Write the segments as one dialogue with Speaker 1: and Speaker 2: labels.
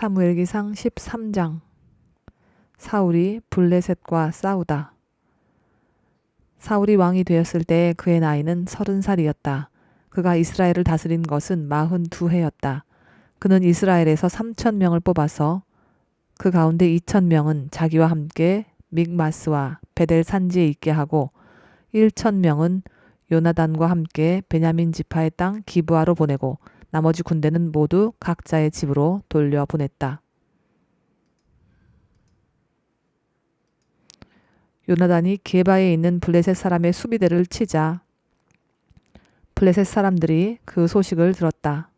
Speaker 1: 사무엘기상 13장 사울이 블레셋과 싸우다. 사울이 왕이 되었을 때 그의 나이는 서른 살이었다. 그가 이스라엘을 다스린 것은 마흔 두 해였다. 그는 이스라엘에서 삼천 명을 뽑아서 그 가운데 이천 명은 자기와 함께 믹마스와 베델 산지에 있게 하고 일천 명은 요나단과 함께 베냐민 지파의 땅 기브아로 보내고 나머지 군대는 모두 각자의 집으로 돌려보냈다. 요나단이 게바에 있는 블레셋 사람의 수비대를 치자 블레셋 사람들이 그 소식을 들었다.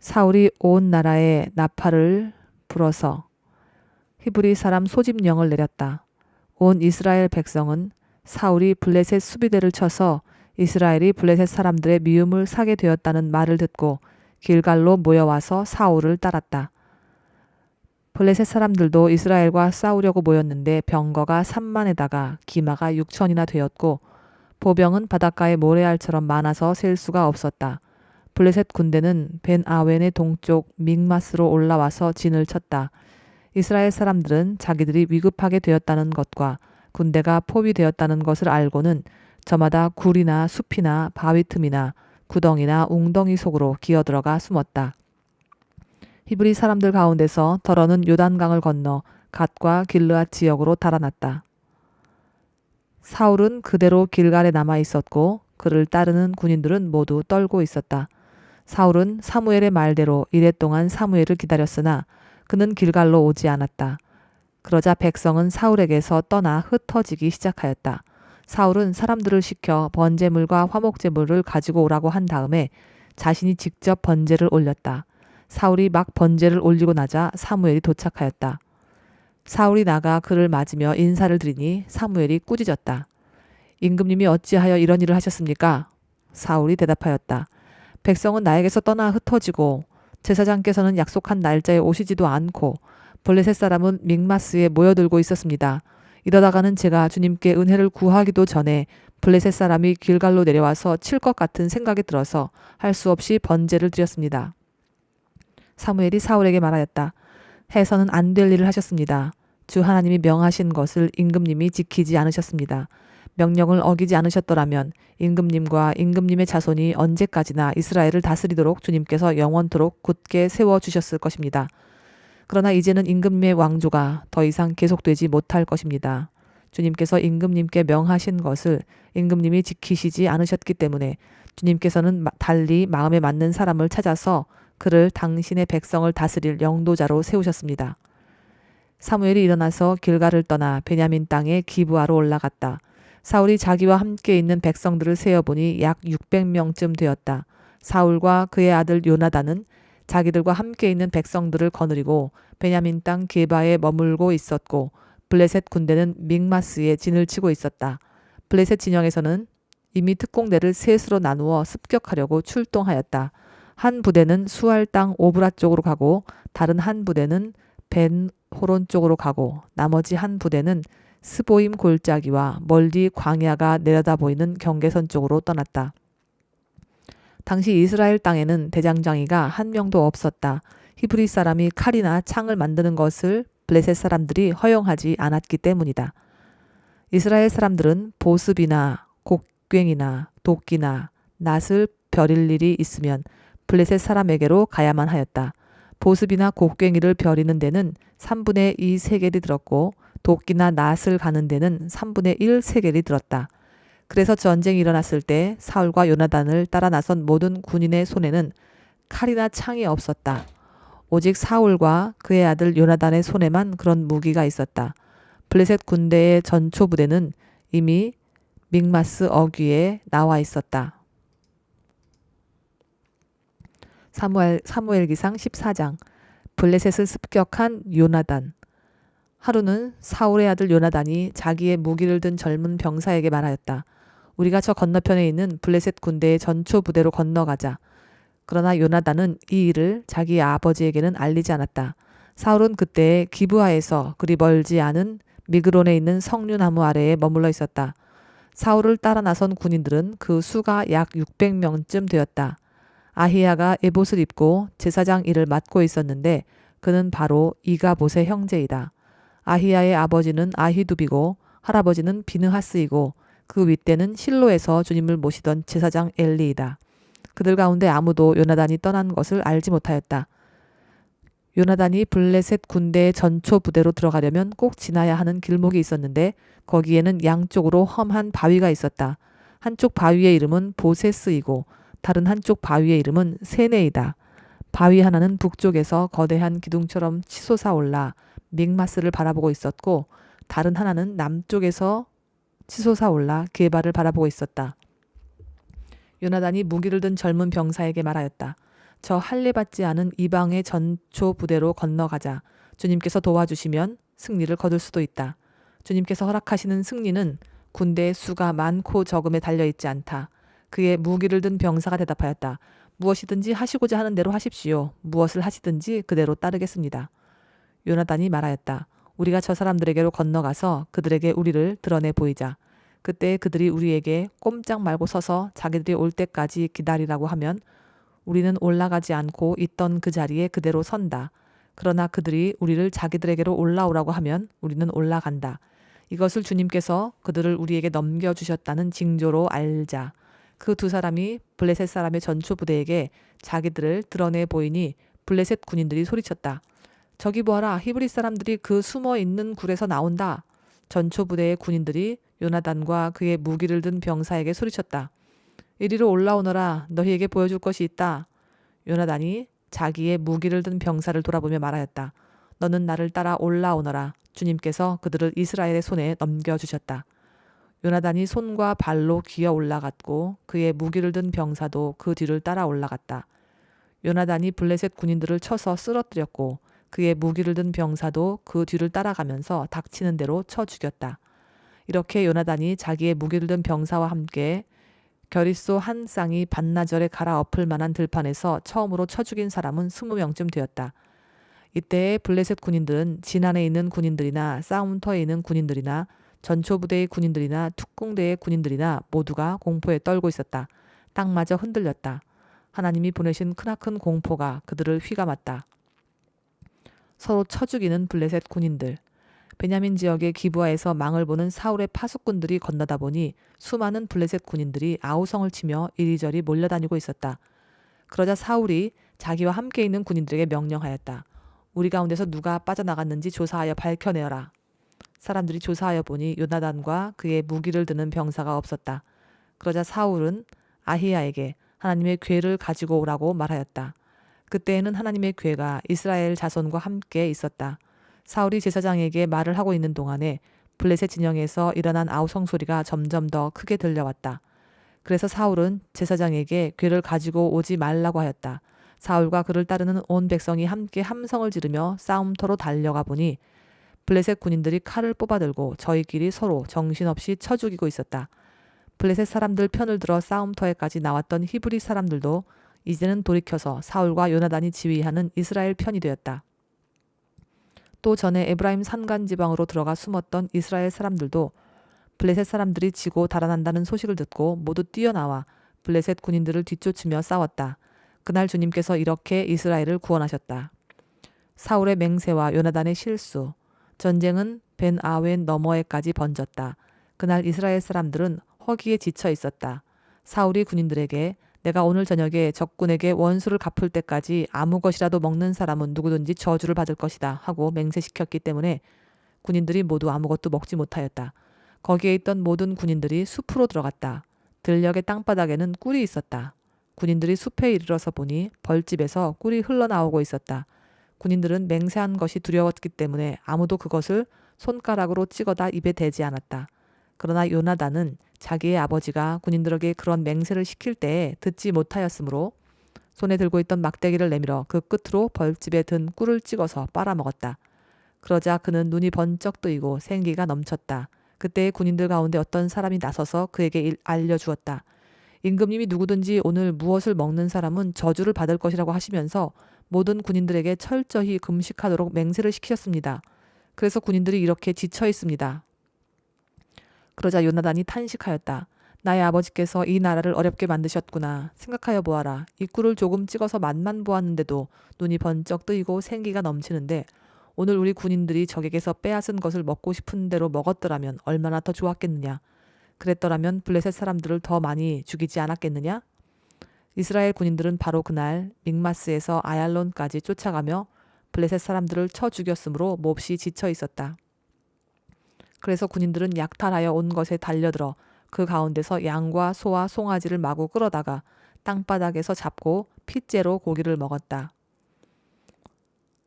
Speaker 1: 사울이 온 나라에 나팔을 불어서 히브리 사람 소집령을 내렸다. 온 이스라엘 백성은 사울이 블레셋 수비대를 쳐서 이스라엘이 블레셋 사람들의 미움을 사게 되었다는 말을 듣고 길갈로 모여와서 사울을 따랐다. 블레셋 사람들도 이스라엘과 싸우려고 모였는데 병거가 3만에다가 기마가 6천이나 되었고 보병은 바닷가의 모래알처럼 많아서 셀 수가 없었다. 블레셋 군대는 벤 아웬의 동쪽 믹마스로 올라와서 진을 쳤다. 이스라엘 사람들은 자기들이 위급하게 되었다는 것과 군대가 포위되었다는 것을 알고는 저마다 굴이나 숲이나 바위 틈이나 구덩이나 웅덩이 속으로 기어들어가 숨었다. 히브리 사람들 가운데서 더러는 요단강을 건너 갓과 길르앗 지역으로 달아났다. 사울은 그대로 길갈에 남아 있었고 그를 따르는 군인들은 모두 떨고 있었다. 사울은 사무엘의 말대로 이랫동안 사무엘을 기다렸으나 그는 길갈로 오지 않았다. 그러자 백성은 사울에게서 떠나 흩어지기 시작하였다. 사울은 사람들을 시켜 번제물과 화목제물을 가지고 오라고 한 다음에 자신이 직접 번제를 올렸다. 사울이 막 번제를 올리고 나자 사무엘이 도착하였다. 사울이 나가 그를 맞으며 인사를 드리니 사무엘이 꾸짖었다. 임금님이 어찌하여 이런 일을 하셨습니까? 사울이 대답하였다. 백성은 나에게서 떠나 흩어지고 제사장께서는 약속한 날짜에 오시지도 않고 블레셋 사람은 믹마스에 모여들고 있었습니다. 이러다가는 제가 주님께 은혜를 구하기도 전에 블레셋 사람이 길갈로 내려와서 칠 것 같은 생각이 들어서 할 수 없이 번제를 드렸습니다. 사무엘이 사울에게 말하였다. 해서는 안 될 일을 하셨습니다. 주 하나님이 명하신 것을 임금님이 지키지 않으셨습니다. 명령을 어기지 않으셨더라면 임금님과 임금님의 자손이 언제까지나 이스라엘을 다스리도록 주님께서 영원토록 굳게 세워 주셨을 것입니다. 그러나 이제는 임금님의 왕조가 더 이상 계속되지 못할 것입니다. 주님께서 임금님께 명하신 것을 임금님이 지키시지 않으셨기 때문에 주님께서는 달리 마음에 맞는 사람을 찾아서 그를 당신의 백성을 다스릴 영도자로 세우셨습니다. 사무엘이 일어나서 길가를 떠나 베냐민 땅의 기부하로 올라갔다. 사울이 자기와 함께 있는 백성들을 세어보니 약 600명쯤 되었다. 사울과 그의 아들 요나단은 자기들과 함께 있는 백성들을 거느리고 베냐민 땅 게바에 머물고 있었고 블레셋 군대는 믹마스에 진을 치고 있었다. 블레셋 진영에서는 이미 특공대를 셋으로 나누어 습격하려고 출동하였다. 한 부대는 수알 땅 오브라 쪽으로 가고 다른 한 부대는 벤 호론 쪽으로 가고 나머지 한 부대는 스보임 골짜기와 멀리 광야가 내려다 보이는 경계선 쪽으로 떠났다. 당시 이스라엘 땅에는 대장장이가 한 명도 없었다. 히브리 사람이 칼이나 창을 만드는 것을 블레셋 사람들이 허용하지 않았기 때문이다. 이스라엘 사람들은 보습이나 곡괭이나 도끼나 낫을 벼릴 일이 있으면 블레셋 사람에게로 가야만 하였다. 보습이나 곡괭이를 벼리는 데는 3분의 2 세겔이 들었고 도끼나 낫을 가는 데는 3분의 1 세겔이 들었다. 그래서 전쟁이 일어났을 때 사울과 요나단을 따라 나선 모든 군인의 손에는 칼이나 창이 없었다. 오직 사울과 그의 아들 요나단의 손에만 그런 무기가 있었다. 블레셋 군대의 전초 부대는 이미 믹마스 어귀에 나와 있었다. 사무엘, 사무엘기상 14장 블레셋을 습격한 요나단 하루는 사울의 아들 요나단이 자기의 무기를 든 젊은 병사에게 말하였다. 우리가 저 건너편에 있는 블레셋 군대의 전초 부대로 건너가자. 그러나 요나단은 이 일을 자기 아버지에게는 알리지 않았다. 사울은 그때 기브아에서 그리 멀지 않은 미그론에 있는 석류나무 아래에 머물러 있었다. 사울을 따라 나선 군인들은 그 수가 약 600명쯤 되었다. 아히야가 에봇을 입고 제사장 일을 맡고 있었는데 그는 바로 이가봇의 형제이다. 아히야의 아버지는 아히두비고 할아버지는 비느하스이고 그 윗대는 실로에서 주님을 모시던 제사장 엘리이다. 그들 가운데 아무도 요나단이 떠난 것을 알지 못하였다. 요나단이 블레셋 군대의 전초 부대로 들어가려면 꼭 지나야 하는 길목이 있었는데 거기에는 양쪽으로 험한 바위가 있었다. 한쪽 바위의 이름은 보세스이고 다른 한쪽 바위의 이름은 세네이다. 바위 하나는 북쪽에서 거대한 기둥처럼 치솟아 올라 믹마스를 바라보고 있었고 다른 하나는 남쪽에서 치솟아 올라 게바를 바라보고 있었다. 요나단이 무기를 든 젊은 병사에게 말하였다. 저 할례 받지 않은 이방의 전초 부대로 건너가자. 주님께서 도와주시면 승리를 거둘 수도 있다. 주님께서 허락하시는 승리는 군대의 수가 많고 적음에 달려 있지 않다. 그의 무기를 든 병사가 대답하였다. 무엇이든지 하시고자 하는 대로 하십시오. 무엇을 하시든지 그대로 따르겠습니다. 요나단이 말하였다. 우리가 저 사람들에게로 건너가서 그들에게 우리를 드러내 보이자. 그때 그들이 우리에게 꼼짝 말고 서서 자기들이 올 때까지 기다리라고 하면 우리는 올라가지 않고 있던 그 자리에 그대로 선다. 그러나 그들이 우리를 자기들에게로 올라오라고 하면 우리는 올라간다. 이것을 주님께서 그들을 우리에게 넘겨주셨다는 징조로 알자. 그 두 사람이 블레셋 사람의 전초 부대에게 자기들을 드러내 보이니 블레셋 군인들이 소리쳤다. 저기 보아라 히브리 사람들이 그 숨어 있는 굴에서 나온다. 전초 부대의 군인들이 요나단과 그의 무기를 든 병사에게 소리쳤다. 이리로 올라오너라 너희에게 보여줄 것이 있다. 요나단이 자기의 무기를 든 병사를 돌아보며 말하였다. 너는 나를 따라 올라오너라. 주님께서 그들을 이스라엘의 손에 넘겨주셨다. 요나단이 손과 발로 기어 올라갔고 그의 무기를 든 병사도 그 뒤를 따라 올라갔다. 요나단이 블레셋 군인들을 쳐서 쓰러뜨렸고 그의 무기를 든 병사도 그 뒤를 따라가면서 닥치는 대로 쳐 죽였다. 이렇게 요나단이 자기의 무기를 든 병사와 함께 결의소 한 쌍이 반나절에 갈아엎을 만한 들판에서 처음으로 쳐 죽인 사람은 스무 명쯤 되었다. 이때 블레셋 군인들은 진안에 있는 군인들이나 싸움터에 있는 군인들이나 전초부대의 군인들이나 특공대의 군인들이나 모두가 공포에 떨고 있었다. 땅마저 흔들렸다. 하나님이 보내신 크나큰 공포가 그들을 휘감았다. 서로 쳐 죽이는 블레셋 군인들. 베냐민 지역의 기부하에서 망을 보는 사울의 파수꾼들이 건너다 보니 수많은 블레셋 군인들이 아우성을 치며 이리저리 몰려다니고 있었다. 그러자 사울이 자기와 함께 있는 군인들에게 명령하였다. 우리 가운데서 누가 빠져나갔는지 조사하여 밝혀내어라. 사람들이 조사하여 보니 요나단과 그의 무기를 드는 병사가 없었다. 그러자 사울은 아히야에게 하나님의 괴를 가지고 오라고 말하였다. 그때에는 하나님의 괴가 이스라엘 자손과 함께 있었다. 사울이 제사장에게 말을 하고 있는 동안에 블레셋 진영에서 일어난 아우성 소리가 점점 더 크게 들려왔다. 그래서 사울은 제사장에게 괴를 가지고 오지 말라고 하였다. 사울과 그를 따르는 온 백성이 함께 함성을 지르며 싸움터로 달려가 보니 블레셋 군인들이 칼을 뽑아들고 저희끼리 서로 정신없이 쳐 죽이고 있었다. 블레셋 사람들 편을 들어 싸움터에까지 나왔던 히브리 사람들도 이제는 돌이켜서 사울과 요나단이 지휘하는 이스라엘 편이 되었다. 또 전에 에브라임 산간 지방으로 들어가 숨었던 이스라엘 사람들도 블레셋 사람들이 지고 달아난다는 소식을 듣고 모두 뛰어나와 블레셋 군인들을 뒤쫓으며 싸웠다. 그날 주님께서 이렇게 이스라엘을 구원하셨다. 사울의 맹세와 요나단의 실수, 전쟁은 벤 아웬 너머에까지 번졌다. 그날 이스라엘 사람들은 허기에 지쳐 있었다. 사울이 군인들에게 내가 오늘 저녁에 적군에게 원수를 갚을 때까지 아무 것이라도 먹는 사람은 누구든지 저주를 받을 것이다 하고 맹세시켰기 때문에 군인들이 모두 아무것도 먹지 못하였다. 거기에 있던 모든 군인들이 숲으로 들어갔다. 들녘의 땅바닥에는 꿀이 있었다. 군인들이 숲에 이르러서 보니 벌집에서 꿀이 흘러나오고 있었다. 군인들은 맹세한 것이 두려웠기 때문에 아무도 그것을 손가락으로 찍어다 입에 대지 않았다. 그러나 요나단은 자기의 아버지가 군인들에게 그런 맹세를 시킬 때에 듣지 못하였으므로 손에 들고 있던 막대기를 내밀어 그 끝으로 벌집에 든 꿀을 찍어서 빨아먹었다. 그러자 그는 눈이 번쩍 뜨이고 생기가 넘쳤다. 그때 군인들 가운데 어떤 사람이 나서서 그에게 알려주었다. 임금님이 누구든지 오늘 무엇을 먹는 사람은 저주를 받을 것이라고 하시면서 모든 군인들에게 철저히 금식하도록 맹세를 시키셨습니다. 그래서 군인들이 이렇게 지쳐 있습니다. 그러자 요나단이 탄식하였다. 나의 아버지께서 이 나라를 어렵게 만드셨구나. 생각하여 보아라. 입구를 조금 찍어서 맛만 보았는데도 눈이 번쩍 뜨이고 생기가 넘치는데 오늘 우리 군인들이 적에게서 빼앗은 것을 먹고 싶은 대로 먹었더라면 얼마나 더 좋았겠느냐. 그랬더라면 블레셋 사람들을 더 많이 죽이지 않았겠느냐? 이스라엘 군인들은 바로 그날 믹마스에서 아얄론까지 쫓아가며 블레셋 사람들을 쳐 죽였으므로 몹시 지쳐 있었다. 그래서 군인들은 약탈하여 온 것에 달려들어 그 가운데서 양과 소와 송아지를 마구 끌어다가 땅바닥에서 잡고 핏째로 고기를 먹었다.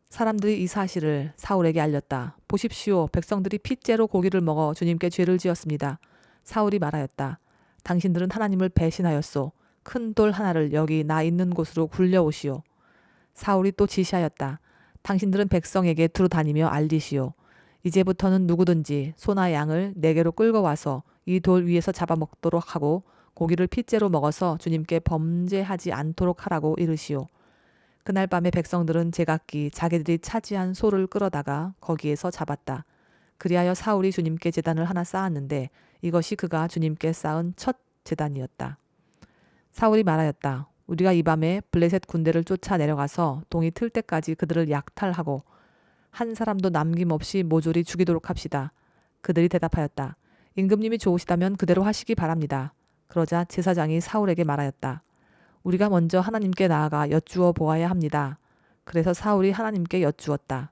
Speaker 1: 사람들이 이 사실을 사울에게 알렸다. 보십시오. 백성들이 핏째로 고기를 먹어 주님께 죄를 지었습니다. 사울이 말하였다. 당신들은 하나님을 배신하였소. 큰 돌 하나를 여기 나 있는 곳으로 굴려오시오. 사울이 또 지시하였다. 당신들은 백성에게 두루 다니며 알리시오. 이제부터는 누구든지 소나 양을 내게로 끌고 와서 이 돌 위에서 잡아먹도록 하고 고기를 핏째로 먹어서 주님께 범죄하지 않도록 하라고 이르시오. 그날 밤에 백성들은 제각기 자기들이 차지한 소를 끌어다가 거기에서 잡았다. 그리하여 사울이 주님께 제단을 하나 쌓았는데 이것이 그가 주님께 쌓은 첫 제단이었다. 사울이 말하였다. 우리가 이 밤에 블레셋 군대를 쫓아 내려가서 동이 틀 때까지 그들을 약탈하고 한 사람도 남김없이 모조리 죽이도록 합시다. 그들이 대답하였다. 임금님이 좋으시다면 그대로 하시기 바랍니다. 그러자 제사장이 사울에게 말하였다. 우리가 먼저 하나님께 나아가 여쭈어 보아야 합니다. 그래서 사울이 하나님께 여쭈었다.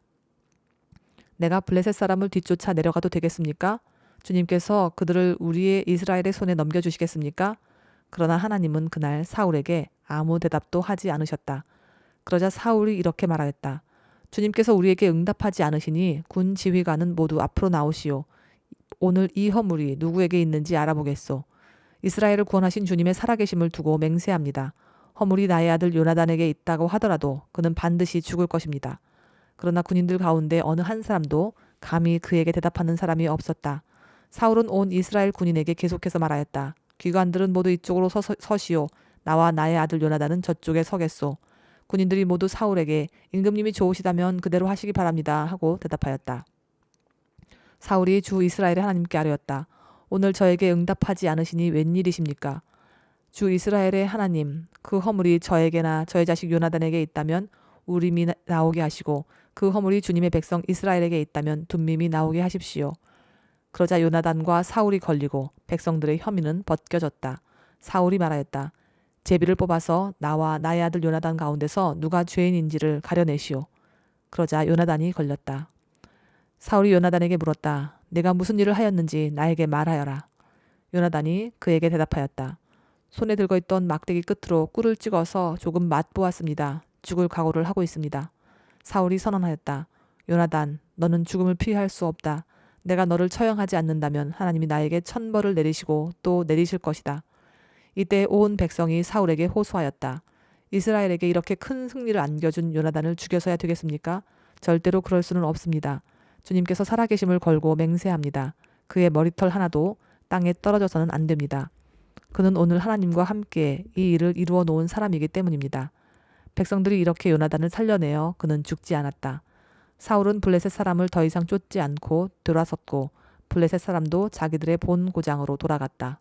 Speaker 1: 내가 블레셋 사람을 뒤쫓아 내려가도 되겠습니까? 주님께서 그들을 우리의 이스라엘의 손에 넘겨주시겠습니까? 그러나 하나님은 그날 사울에게 아무 대답도 하지 않으셨다. 그러자 사울이 이렇게 말하였다. 주님께서 우리에게 응답하지 않으시니 군 지휘관은 모두 앞으로 나오시오. 오늘 이 허물이 누구에게 있는지 알아보겠소. 이스라엘을 구원하신 주님의 살아계심을 두고 맹세합니다. 허물이 나의 아들 요나단에게 있다고 하더라도 그는 반드시 죽을 것입니다. 그러나 군인들 가운데 어느 한 사람도 감히 그에게 대답하는 사람이 없었다. 사울은 온 이스라엘 군인에게 계속해서 말하였다. 귀관들은 모두 이쪽으로 서, 서시오. 나와 나의 아들 요나단은 저쪽에 서겠소. 군인들이 모두 사울에게 임금님이 좋으시다면 그대로 하시기 바랍니다 하고 대답하였다. 사울이 주 이스라엘의 하나님께 아뢰었다. 오늘 저에게 응답하지 않으시니 웬일이십니까? 주 이스라엘의 하나님, 그 허물이 저에게나 저의 자식 요나단에게 있다면 우림이 나오게 하시고 그 허물이 주님의 백성 이스라엘에게 있다면 둠밈이 나오게 하십시오. 그러자 요나단과 사울이 걸리고 백성들의 혐의는 벗겨졌다. 사울이 말하였다. 제비를 뽑아서 나와 나의 아들 요나단 가운데서 누가 죄인인지를 가려내시오. 그러자 요나단이 걸렸다. 사울이 요나단에게 물었다. 내가 무슨 일을 하였는지 나에게 말하여라. 요나단이 그에게 대답하였다. 손에 들고 있던 막대기 끝으로 꿀을 찍어서 조금 맛보았습니다. 죽을 각오를 하고 있습니다. 사울이 선언하였다. 요나단, 너는 죽음을 피할 수 없다. 내가 너를 처형하지 않는다면 하나님이 나에게 천벌을 내리시고 또 내리실 것이다. 이때 온 백성이 사울에게 호소하였다. 이스라엘에게 이렇게 큰 승리를 안겨준 요나단을 죽여서야 되겠습니까? 절대로 그럴 수는 없습니다. 주님께서 살아계심을 걸고 맹세합니다. 그의 머리털 하나도 땅에 떨어져서는 안 됩니다. 그는 오늘 하나님과 함께 이 일을 이루어 놓은 사람이기 때문입니다. 백성들이 이렇게 요나단을 살려내어 그는 죽지 않았다. 사울은 블레셋 사람을 더 이상 쫓지 않고 돌아섰고 블레셋 사람도 자기들의 본 고장으로 돌아갔다.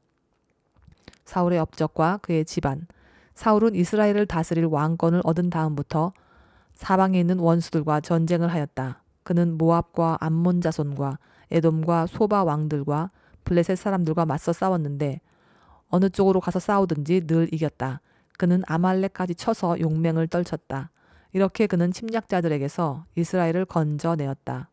Speaker 1: 사울의 업적과 그의 집안. 사울은 이스라엘을 다스릴 왕권을 얻은 다음부터 사방에 있는 원수들과 전쟁을 하였다. 그는 모압과 암몬 자손과 에돔과 소바 왕들과 블레셋 사람들과 맞서 싸웠는데 어느 쪽으로 가서 싸우든지 늘 이겼다. 그는 아말렉까지 쳐서 용맹을 떨쳤다. 이렇게 그는 침략자들에게서 이스라엘을 건져내었다.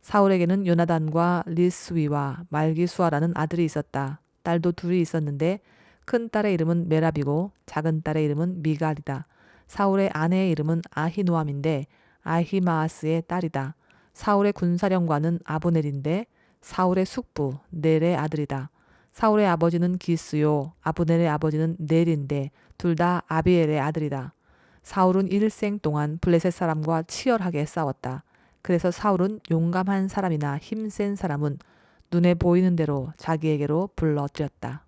Speaker 1: 사울에게는 요나단과 리스위와 말기수아라는 아들이 있었다. 딸도 둘이 있었는데 큰 딸의 이름은 메랍이고 작은 딸의 이름은 미갈이다. 사울의 아내의 이름은 아히노암인데 아히마아스의 딸이다. 사울의 군사령관은 아브넬인데 사울의 숙부 넬의 아들이다. 사울의 아버지는 기스요 아브넬의 아버지는 넬인데 둘 다 아비엘의 아들이다. 사울은 일생 동안 블레셋 사람과 치열하게 싸웠다. 그래서 사울은 용감한 사람이나 힘센 사람은 눈에 보이는 대로 자기에게로 불러들였다.